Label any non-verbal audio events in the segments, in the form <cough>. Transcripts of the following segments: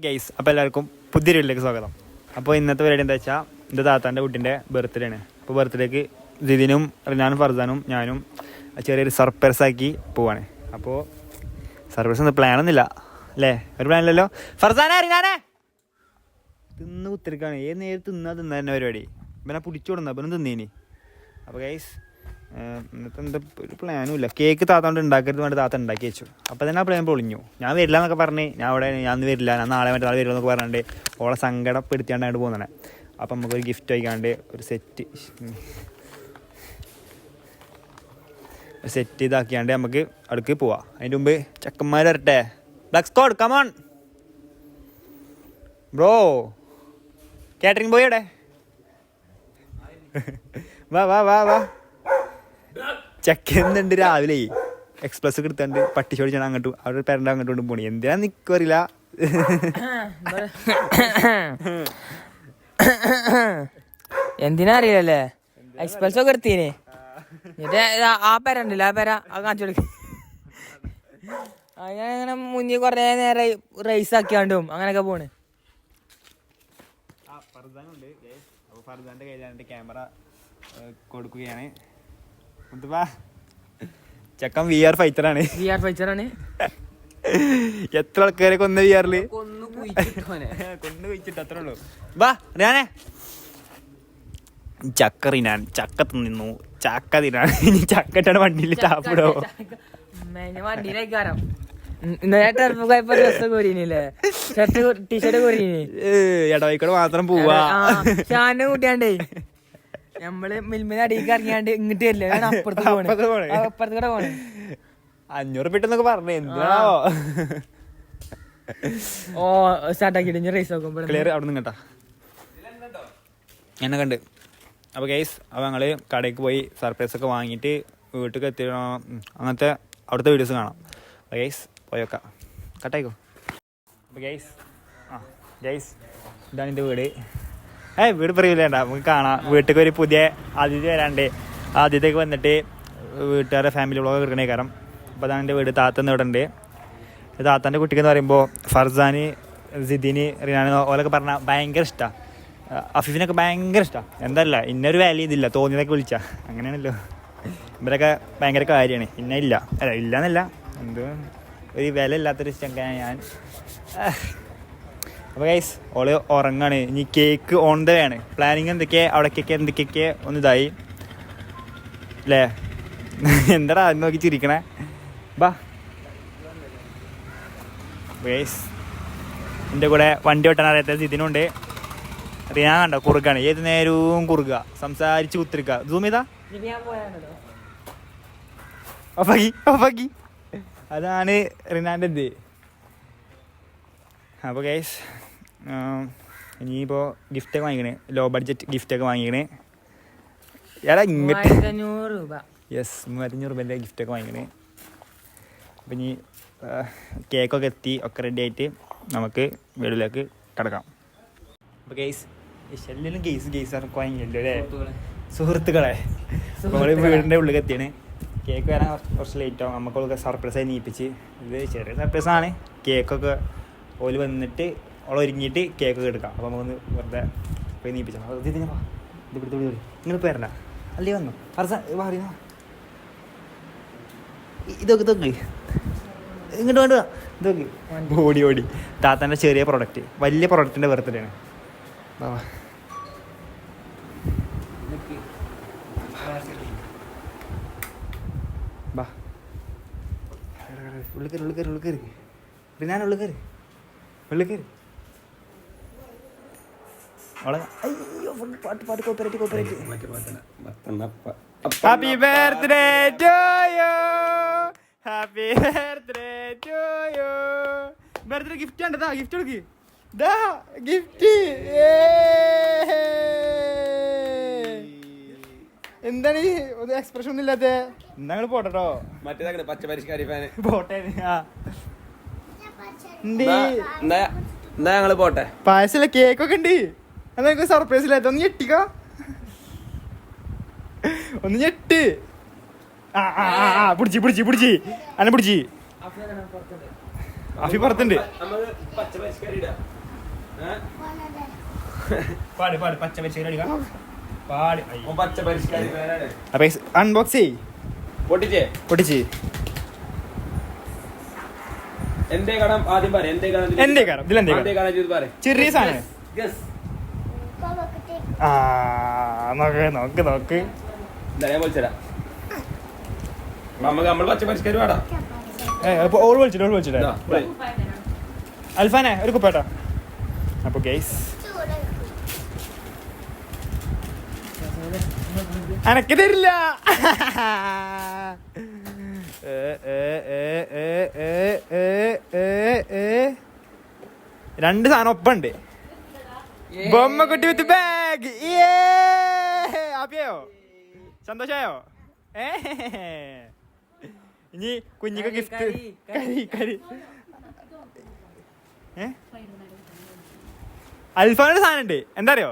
Guys അപ്പോൾ എല്ലാവർക്കും പുതിയ സ്വാഗതം. അപ്പോൾ ഇന്നത്തെ പരിപാടി എന്താ വെച്ചാൽ എന്റെ താത്താന്റെ കുട്ടിന്റെ ബർത്ത്ഡേ ആണ് അപ്പോൾ ബർത്ത്ഡേക്ക് ജിതിനും റിനാനും ഫർസാനും ഞാനും ചെറിയൊരു സർപ്രൈസ് ആക്കി പോവാണ്. അപ്പോൾ സർപ്രൈസ് ഒന്നും പ്ലാനൊന്നുമില്ല അല്ലേ? ഒരു പ്ലാനില്ലല്ലോ ഫർസാനെ റിനാനെ തിന്ന് കുത്തിരിക്കാണ്. ഏത് നേരം തിന്നാ തിന്നാ തന്നെ പരിപാടി. ഇവനെ പിടിച്ചു കൊടുന്ന ഇവനും തിന്നീനി. അപ്പോൾ ഗൈസ് ഇന്നത്തെ എന്താ ഒരു പ്ലാനും ഇല്ല. കേക്ക് താത്തോണ്ട് ഉണ്ടാക്കരുത് വേണ്ടി താത്ത ഉണ്ടാക്കി വെച്ചു. അപ്പോൾ തന്നെ ആ പ്ലാൻ പൊളിഞ്ഞു. ഞാൻ വരില്ല എന്നൊക്കെ പറഞ്ഞ് ഞാൻ അവിടെ ഞാൻ ഇന്ന് വരില്ല ഞാൻ നാളെ മറ്റന്നാൾ വരില്ല എന്നൊക്കെ പറഞ്ഞിട്ട് ഓളെ സങ്കടപ്പെടുത്തിയാണ്ടായിട്ട് പോകുന്നതാണ് അപ്പം നമുക്കൊരു ഗിഫ്റ്റ് വയ്ക്കാണ്ട് ഒരു സെറ്റ് സെറ്റ് ഇതാക്കിയാണ്ട് നമുക്ക് അടുക്ക് പോവാം. അതിന്റെ മുമ്പ് ചെക്കന്മാർ വരട്ടെ. Black squad come on bro catering boy വാ വാ വാ വാ. ചെക്കുന്നുണ്ട് രാവിലെ. എക്സ്പ്രസ് ഒക്കെ എടുത്താണ്ട് പട്ടി ചോദിച്ചാണ് അങ്ങോട്ടും അവരുടെ പേരന്റെ അങ്ങോട്ടും പോണി. എന്തിനാ നിക്കറില്ല എന്തിനാ അറിയില്ലല്ലേ? എക്സ്പ്രസ് ഒക്കെ എടുത്തീനെ. എന്നിട്ട് ആ- പേര ഉണ്ടല്ലോ ആ പേര അത് കാണിച്ചു കൊടുക്ക. അങ്ങനെ മുന്നിൽ കൊറേ നേരം റേസ് ആക്കിയാണ്ടും അങ്ങനെയൊക്കെ പോണ്. ഫർദാനുണ്ട്. അപ്പോൾ ഫർദാന്റെ കയ്യിലാണ്ട് ക്യാമറ കൊടുക്കുകയാണ്. ചെക്കൻ വി ആർ ആണ്. വി ആർ ആണ്. എത്ര ആൾക്കാരെ കൊന്ന വി ആറിൽ കൊന്നു കുഴിച്ചിട്ട് അത്രേ ഉള്ളൂ. വാ ഞാനേ ചക്ക റിനാൻ ചക്ക തിന്നു ചക്ക തിന്നാൻ. ഇനി ചക്കട്ടാണ് വണ്ടിയിൽ ടാപ്പിടോ ടീഷർട്ട് കോരീനി. എടവൈക്കോട് മാത്രം പോവാ. കൂട്ടിയാണ്ടേ. നമ്മൾ മിൽമിന് അടിയിൽ ഇറങ്ങിയാണ്ട് ഇങ്ങോട്ട് വരില്ല? അപ്പുറത്തേക്കൂടെ അപ്പുറത്ത് പോണേ. അപ്പുറത്ത് കൂടെ അഞ്ഞൂറ് പെട്ടെന്നൊക്കെ പറഞ്ഞു. എന്താണോ ഓ സ്റ്റാർട്ടാക്കിട്ട് റേസ് നോക്കുമ്പോൾ ക്ലിയർ അവിടെ നിന്ന് കേട്ടാ എന്നെ കണ്ട്. അപ്പോൾ ഗൈസ് അപ്പോൾ ഞങ്ങൾ കടയ്ക്ക് പോയി സർപ്രൈസ് ഒക്കെ വാങ്ങിട്ട് വീട്ടിൽ എത്തി അങ്ങനത്തെ അവിടുത്തെ വീഡിയോസ് കാണാം. അപ്പോൾ ഗൈസ് പോയോക്കാം കട്ടായിക്കോ അപ്പോൾ ഗൈസ് ആ ഗൈസ് ഇതാണ് എന്റെ വീട്. ഏ വീട് പറയൂലേണ്ട നമുക്ക് കാണാം. വീട്ടിലേക്ക് ഒരു പുതിയ അതിഥി വരാണ്ട് ആദ്യത്തേക്ക് വന്നിട്ട് വീട്ടുകാരുടെ ഫാമിലി വ്ളോഗ് എടുക്കണേ കാരണം അപ്പോൾ അതാണ് എന്റെ വീട്. താത്തന്ന് ഇവിടെ ഉണ്ട് താത്താന്റെ കുട്ടിക്ക് പറയുമ്പോൾ ഫർസാന് സിദ്ദീന് റിനാനി ഓലൊക്കെ പറഞ്ഞാൽ ഭയങ്കര ഇഷ്ടമാണ് അഫീഫിനൊക്കെ ഭയങ്കര ഇഷ്ടമാണ് എന്തല്ല ഇന്നൊരു വാല്യൂ ഇതില്ല. തോന്നിയതൊക്കെ വിളിച്ച. അങ്ങനെയാണല്ലോ. ഇവരൊക്കെ ഭയങ്കര കാര്യമാണ് ഇന്ന ഇല്ല. അല്ല ഇല്ല എന്നല്ല എന്തോ? ഒരു വില ഇല്ലാത്തൊരു ഇഷ്ടം ഞാൻ. അപ്പോൾ ഗൈസ് ഓൾ ഉറങ്ങാണ്. ഇനി കേക്ക് ഓൺ ദ ആണ്. പ്ലാനിങ് എന്തൊക്കെ അവിടേക്കൊക്കെ എന്തൊക്കെയൊക്കെ ഒന്ന് ഇതായി. അല്ലേ <laughs> എന്താടാ അത് നോക്കി ചിരിക്കണേ? ബാ. ഗൈസ് എന്റെ കൂടെ വണ്ടി ഓട്ടാൻ അറിയാത്ത ഇതിനുണ്ട് റിയാൻ കണ്ടോ കുറുക്കാണ്. ഏത് നേരവും കുറുക സംസാരിച്ച് കുത്തിരിക്കുക. സൂം ചെയ്താ ഒഫാക്കി ഒഫാക്കി അതാണ് റിനാന്റെ ഇത് അപ്പോൾ ഗൈസ് ഇനിയിപ്പോൾ ഗിഫ്റ്റൊക്കെ വാങ്ങിക്കണേ. Low budget ഗിഫ്റ്റൊക്കെ വാങ്ങിക്കണേ. എടാ ഇങ്ങോട്ട് രൂപ. യെസ് മൂവായിരത്തഞ്ഞൂറ് രൂപേന്റെ ഗിഫ്റ്റൊക്കെ വാങ്ങിക്കണേ. അപ്പം ഇനി കേക്കൊക്കെ എത്തി ഒക്കെ റെഡി ആയിട്ട് നമുക്ക് വീടിലേക്ക് കിടക്കാം. അപ്പോൾ ഗെയ്സ് എല്ലാം ഗെയ്സ് ഗെയ്സ് ഇറക്കി വാങ്ങിയല്ലോ അല്ലേ? സുഹൃത്തുക്കളെ. നമ്മൾ വീടിന്റെ ഉള്ളിൽ എത്തിയാണ്. കേക്ക് വരാൻ കുറച്ച് ലേറ്റ് ആവും. നമുക്കൊക്കെ സർപ്രൈസായി നീപ്പിച്ച്. ഇത് ചെറിയ സർപ്രൈസാണ് കേക്കൊക്കെ ഓൽ വന്നിട്ട് ഓൾ കേക്ക് എടുക്കാം. അപ്പോൾ നമുക്കൊന്ന് വെറുതെ പോയി നീപ്പിച്ചാൽ ഇത് ഇതിനെ വാ ഇത് പിടുത്ത് പിടി നിങ്ങൾ പേരണ്ട അല്ലേ വന്നു? അർസ പറയുന്ന ഇതൊക്കെ തൊക്കെ ഇങ്ങോട്ട് വേണ്ട. ഇതൊക്കെ ഓടി ഓടി. താത്താന്റെ ചെറിയ പ്രൊഡക്റ്റ് വലിയ പ്രൊഡക്റ്റിന്റെ ബർത്ത്ഡേ ആണ്. വാ, വാ. ബാ ഉള്ളിൽ കയറി ഉള്ളിൽ കയറി ഉള്ളിൽ കയറി. റിനാൻ ഉള്ളിൽ കയറി. ഉള്ളിൽ കയറി അയ്യോ പാട്ട് പാട്ട് cooperate cooperate happy birthday to you happy birthday to you birthday gift ഉണ്ട് ദാ ഗിഫ്റ്റ് കൊടുക്ക്. ദാ ഗിഫ്റ്റ് എന്താണ് ഈ ഒരു എക്സ്പ്രഷൻ ഒന്നും ഇല്ലാത്ത? നിങ്ങൾ പോട്ടോ മറ്റേതാ പച്ച പരിഷ്കാരി ഫാന് പോട്ടേ ആ. എന്നാ ഞങ്ങൾ പോട്ടെ? പായസല്ല കേക്കൊക്കെ ഉണ്ട്. എന്നാ സർപ്രൈസ് ഇല്ലാത്ത ഒന്ന് ഞെട്ടിക്ക. ഒന്ന് ഞെട്ട്. ആ ആ ആ, ആ പിടിച്ചി പിടിച്ചി പിടിച്ചി. അന്നെ പിടിച്ചി. അഫി പുറത്തുണ്ട്. അൺബോക്സ് പച്ച പൊട്ടിച്ചേ? ഇടാം ഏ? പാട് പാട് പച്ച പരിശീലനം അടിക്കാം പാട് ഓൻ പച്ച പരിഷ്കാരി ഫാനാണ് അപ്പൊ അൺബോക്സ് ചെയ് പൊട്ടിച്ചേ പൊട്ടിച്ച് എന്തേ കടം? ആദ്യം പറ എന്തേ കടം? എന്തേ കടം? ഇതിലെന്തേ കടം? എന്തേ കടം ചെയ്ത് പറ ചെറിയ സാധനം. ആ നോക്ക് നോക്ക് നോക്ക്. ഞാൻ വിളിച്ചരാം നമുക്ക് നമ്മൾ പച്ച പരിഷ്കാരി വേടാ. ഏ, ഓൾ വിളിച്ചിട്ട് ഓൾ വിളിച്ചിട്ട്. അൽഫാനെ ഒരു കുപ്പേട്ടാ അപ്പൊ ഗൈസ് അനക്ക് തരില്ല. രണ്ട് സാധനം ഒപ്പുണ്ട് ബൊമ്മ കുട്ടി വിത്ത് ബാഗ് ഹാപ്പിയായോ സന്തോഷായോ ഏ ഇനി കുഞ്ഞിക്ക് ഗിഫ്റ്റ് കരി, കരി അൽഫാമിന്റെ സാധനം ഉണ്ട് എന്താ അറിയോ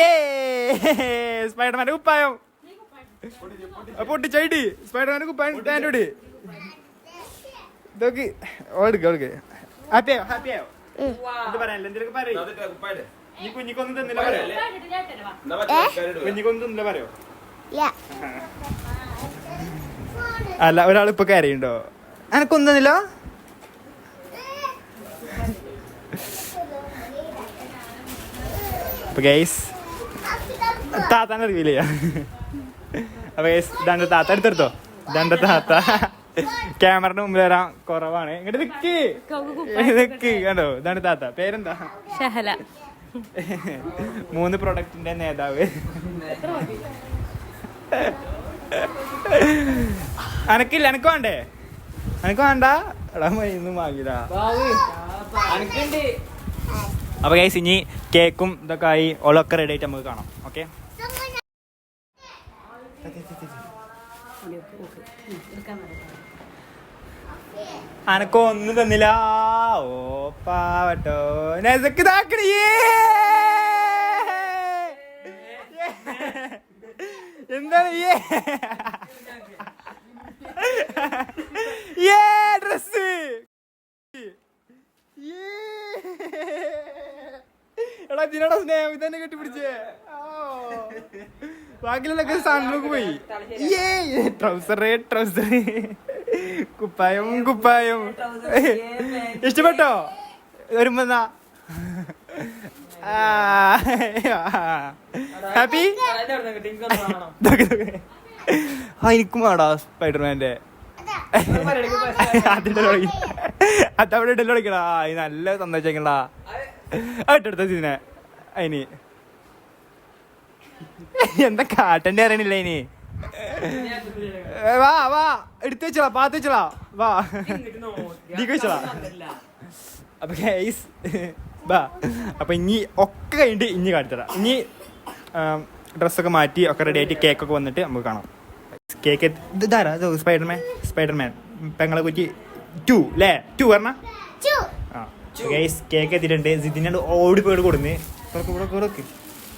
ഏ സ്പൈഡർമാന്റെ കുപ്പായം അത് പൊട്ടിച്ചൈഡ് സ്പൈഡർമാന്റെ പാന്റ് ഇടി. ഇതൊക്കെ ഓടുക്ക ഓടുക്ക ഹാപ്പിയായോ ഹാപ്പിയായോ ഇത് പറയാനല്ലോ? എന്തെങ്കിലും പറയും. ഈ കുഞ്ഞിക്കൊന്നും തന്നില്ല പറയോ. കുഞ്ഞിക്കൊന്നും തന്നില്ല പറയോ? അല്ല ഒരാൾ ഇപ്പൊ കരയുണ്ടോ? എനക്കൊന്നും തന്നില്ല? അപ്പൊ ഗൈസ് താത്താനെ അറിയില്ല അപ്പൊ ദണ്ട താത്ത. എടുത്തെടുത്തോ? ദണ്ട താത്ത. ക്യാമറയുടെ മുമ്പിൽ വരാൻ കുറവാണ്. ഇങ്ങോട്ട് നിക്ക്. നിക്ക്. കണ്ടോ? ദണ്ട താത്ത. പേരെന്താ? ഷഹല. മൂന്ന് പ്രൊഡക്റ്റിന്റെ നേതാവ്. അനക്കില്ല? അനക്ക് വേണ്ടേ? അനക്ക് വേണ്ട? എടാ മരുന്നും അപ്പൊ ഗൈസ് ഇനി കേക്കും ഇതൊക്കെ ആയി. ഓളൊക്കെ റെഡി ആയിട്ട് നമുക്ക് കാണാം. ഓക്കെ അനക്ക് ഒന്നും തന്നില്ല. ഓ പാവട്ടോ. നെസക്ക് താക്കണിയേ എന്താണ്? ഏ ഡ്രസ് എടാ ഇതിനടാ സ്നേഹം? ഇതന്നെ കെട്ടിപ്പിടിച്ചേ. ബാക്കിയുള്ളൊക്കെ സാധനങ്ങൾക്ക് പോയി. ഏ ട്രൗസർ ട്രൗസർ കുപ്പായം കുപ്പായം. ഇഷ്ടപ്പെട്ടോ? വരുമ്പോ ഹാപ്പി? <laughs> ആ എനിക്കും ആടാ സ്പൈഡർമാന്റെ അതിന്റെ തുടങ്ങി അതവിടെ ഇടല്ലോ തുടങ്ങിടാ അത് നല്ല സന്തോഷിക്കണ്ടാ അട്ടെടുത്ത സീനെ. അതിന് എന്താ കാട്ടന്റെ അറിയണില്ല ഇനി? വാ വാ എടുത്തു വെച്ചളാ പാത്ത് വെച്ചളാ. വാ. നീ വെച്ചളാ. അപ്പൊ ഗൈസ് വാ. അപ്പൊ ഇനി ഒക്കെ കഴിഞ്ഞിട്ട് ഇനി കാണിച്ചതാ ഇനി ഡ്രസ്സൊക്കെ മാറ്റി ഒക്കെ റെഡി ആയിട്ട് കേക്കൊക്കെ വന്നിട്ട് നമുക്ക് കാണാം. കേക്ക് ഇതാരാ? സ്പൈഡർമാൻ സ്പൈഡർമാൻ പെങ്ങളെ കുറ്റി ടു അല്ലേ ടു പറഞ്ഞ? ഗൈസ് കേക്ക് എത്തിയിട്ടുണ്ട്. ജിതിനോട് ഓടി പോയിട്ട് കൊടുന്ന്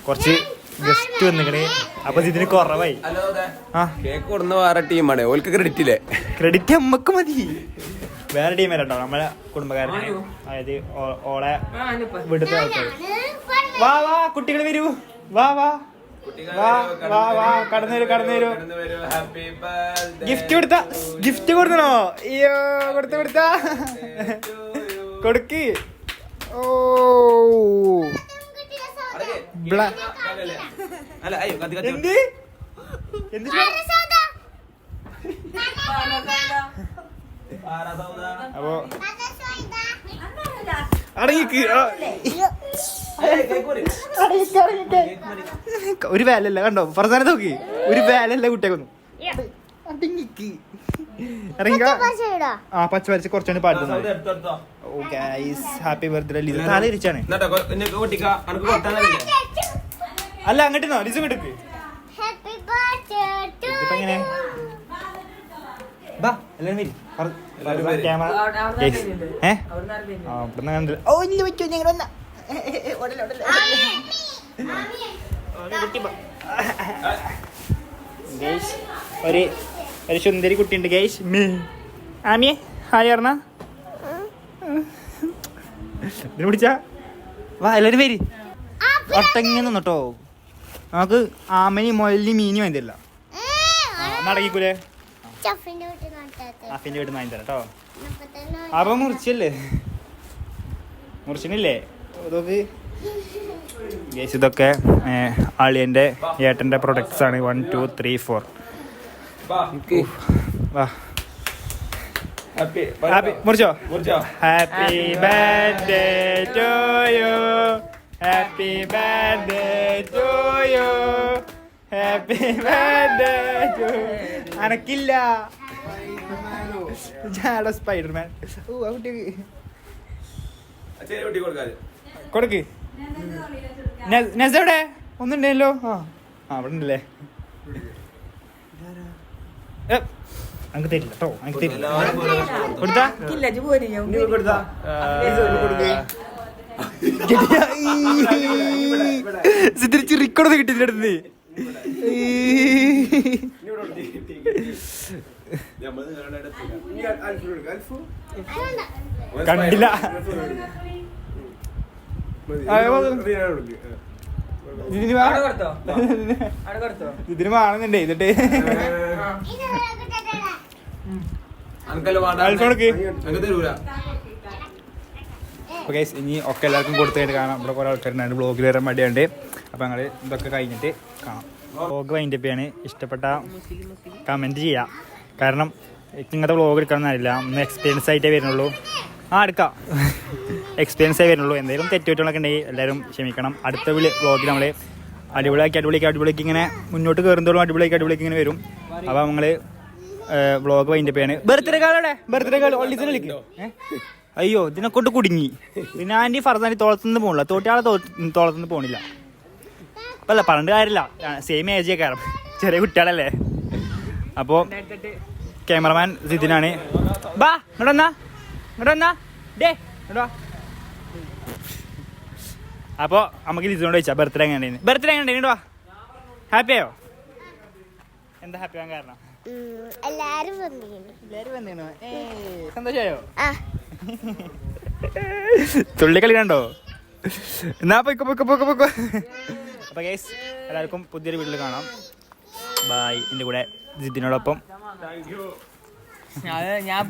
കുറച്ച് ഗസ്റ്റ് വന്നിക്കണേ അപ്പൊ ഇതിന് കുറവായി. ഹലോ ദേ. ആ. കേക്ക് കൊടുന്ന വേറെ ടീമാണ് ഓൽക്ക് ക്രെഡിറ്റ് ഇല്ലേ? ക്രെഡിറ്റ് നമ്മക്ക് മതി. വേറെ ടീം വരട്ടോ നമ്മളെ കുടുംബക്കാരനെ അതായത് ഓളെ ഇവിടുത്തെ ആൾക്കാർ വാ വാ കുട്ടികൾ വരൂ. വാ വാ. വാ വാ വാ കടന്നു വരൂ കടന്നു വരൂ. ഹാപ്പി ബർത്ത്ഡേ ഗിഫ്റ്റ് കൊടുത്ത ഗിഫ്റ്റ് കൊടുത്തണോ? അയ്യോ കൊടുത്ത കൊടുത്ത. കൊടുക്ക്. ഓ. അല്ല അയ്യോ കത്തി കത്തി. എന്ത്? എന്ത് ആരാ സൗദാ? അപ്പോ കൊടു. ഒരു വേലല്ല കണ്ടോ? പ്രധാന നോക്കി. ഒരു വേലല്ല കുട്ടിയൊന്നും അടങ്ങിക്ക് ഇറങ്ങിക്ക ആ പച്ച വരച്ച് കുറച്ചുകൂടി പാടുന്നു. സൗദ എടുത്തോ, എടുത്തോ. ഓ ഗൈസ് ഹാപ്പി ബർത്ത്ഡേ തല ഇരിച്ചാണ് അല്ല അങ്ങോട്ട് നോ ലിസും എടുക്ക് എങ്ങനെ? ബാ എല്ലാരും വരി. ക്യാമറ. അവിടെ- അവിടെ Guys, ആരെങ്കിലും ഏ? അവിടുന്ന് ആരെങ്കിലും ആ ഇവിടുന്ന് കണ്ടില്ല ഓ ഇല്ല പറ്റോ ഞങ്ങൾ വന്ന. ഗൈസ് ഒരു ഒരു സുന്ദരി കുട്ടിയുണ്ട് ഗൈസ്. ആമിയെ ഹായ് പറഞ്ഞ. ഇതിന് പിടിച്ചാ. വാ എല്ലാരും പേര് ഒട്ടങ്ങനെ നിന്നട്ടോ നമുക്ക് ആമനി മൊയലി മീനി വേണ്ടില്ല തരില്ല നടക്കിക്കൂലേ ചഫിന്റെ വീട്ടിൽ വാങ്ങി തരാം കേട്ടോ. അപ്പൊ മുറിച്ചല്ലേ? മുറിച്ചിനില്ലേ ഇതൊക്കെ ഗേസ് ഇതൊക്കെ ആളിയന്റെ ഏട്ടന്റെ പ്രൊഡക്ട്സ് ആണ്. One two three four മുറിച്ചോ? Happy birthday to you happy birthday to you happy birthday to അനക്കില്ല. ഞാനോ സ്പൈഡർമാൻ. ഓ ആ കുട്ടിക്ക് കൊടുക്ക്. നെസവിടെ ഒന്നുണ്ടല്ലോ. ആ ആ അവിടെ ഉണ്ടല്ലേ ഏ, അനക്ക് തരില്ല കേട്ടോ അനക്ക് തരില്ല. കൊടുത്തു. കൊടുത്താ? സിദ്ധിരിച്ച് റിക്കോർഡ് കിട്ടിയിട്ടുണ്ട് കണ്ടില്ല. ഇതിന് വേണമെന്നുണ്ടേ എന്നിട്ട് അൽഫോണക്ക്. തരൂല. ഗൈസ് ഇനി ഒക്കെ എല്ലാവർക്കും കൊടുത്തു കഴിഞ്ഞിട്ട് കാണാം ഇവിടെ കുറേ ആൾക്കാരുണ്ടായിട്ട് ബ്ലോഗിൽ വരാൻ മടിയുണ്ട്. അപ്പോൾ ഞങ്ങൾ ഇതൊക്കെ കഴിഞ്ഞിട്ട് കാണാം. ബ്ലോഗ് വൈൻഡപ്പ് ചെയ്യാണ്. ഇഷ്ടപ്പെട്ട കമന്റ് ചെയ്യാം. കാരണം ഇങ്ങനത്തെ ബ്ലോഗ് എടുക്കണം എന്നറിയില്ല ഒന്ന് എക്സ്പീരിയൻസ് ആയിട്ടേ വരുന്നുള്ളൂ. ആ എടുക്കാം. <laughs> എക്സ്പീരിയൻസ് ആയി വരുന്നുള്ളൂ. എന്തെങ്കിലും തെറ്റുപറ്റുകളൊക്കെ ഉണ്ടെങ്കിൽ എല്ലാവരും ക്ഷമിക്കണം. അടുത്ത വിളി ബ്ലോഗിൽ നമ്മൾ അടിപൊളിയാക്കി അടിപൊളിയാക്കി അടിപൊളിയാക്കി ഇങ്ങനെ മുന്നോട്ട് കയറുന്നതോളം അടിപൊളിയാക്കി അടിപൊളിയാക്കി ഇങ്ങനെ വരും. അപ്പോൾ നമ്മൾ വ്ളോഗ് വൈൻഡപ്പ് ചെയ്യാണ്. ബർത്ത്ഡേ കാർഡ് ബർത്ത്ഡേ കാൾ ഒള്ളിസിന് വിളിക്കോ. അയ്യോ ഇതിനെ കൊണ്ട് കുടുങ്ങി. പിന്നെ ആന്റി ഫർദാനി തോളത്തുനിന്ന് പോകണില്ല തോട്ടിയാളെ തോളത്തുനിന്ന് പോണില്ല. അപ്പല്ല അല്ല പറഞ്ഞിട്ട് കാര്യമില്ല. സെയിം ഏജ് കാരണം ചെറിയ കുട്ടികളല്ലേ. അപ്പോൾ ക്യാമറമാൻ സിദിനാണ് ബാ ഇങ്ങോട്ട് വന്നാ. ഡേ ഇങ്ങോട്ട് അപ്പോൾ നമുക്ക് ലിസിനോട് ചോദിച്ചാ ബർത്ത്ഡേ എങ്ങനെ ബർത്ത്ഡേ എങ്ങനെ ഇങ്ങോട്ട് വാ. ഹാപ്പിയായോ എന്താ ഹാപ്പി ആവാൻ കാരണം? എല്ലാരും വന്നിരുന്നു എല്ലാരും വന്നേണോ സന്തോഷമായോ തുള്ളിക്കളി കണ്ടോ എന്നാ പൊയ്ക്കോ പൊയ്ക്കോ പൊയ്ക്കോ പൊയ്ക്കോ അപ്പൊ ഗൈസ് എല്ലാവർക്കും പുതിയൊരു വീട്ടിൽ കാണാം. ബായ് എന്റെ കൂടെ ജിദ്ദിനോടൊപ്പം ഞാൻ ഞാൻ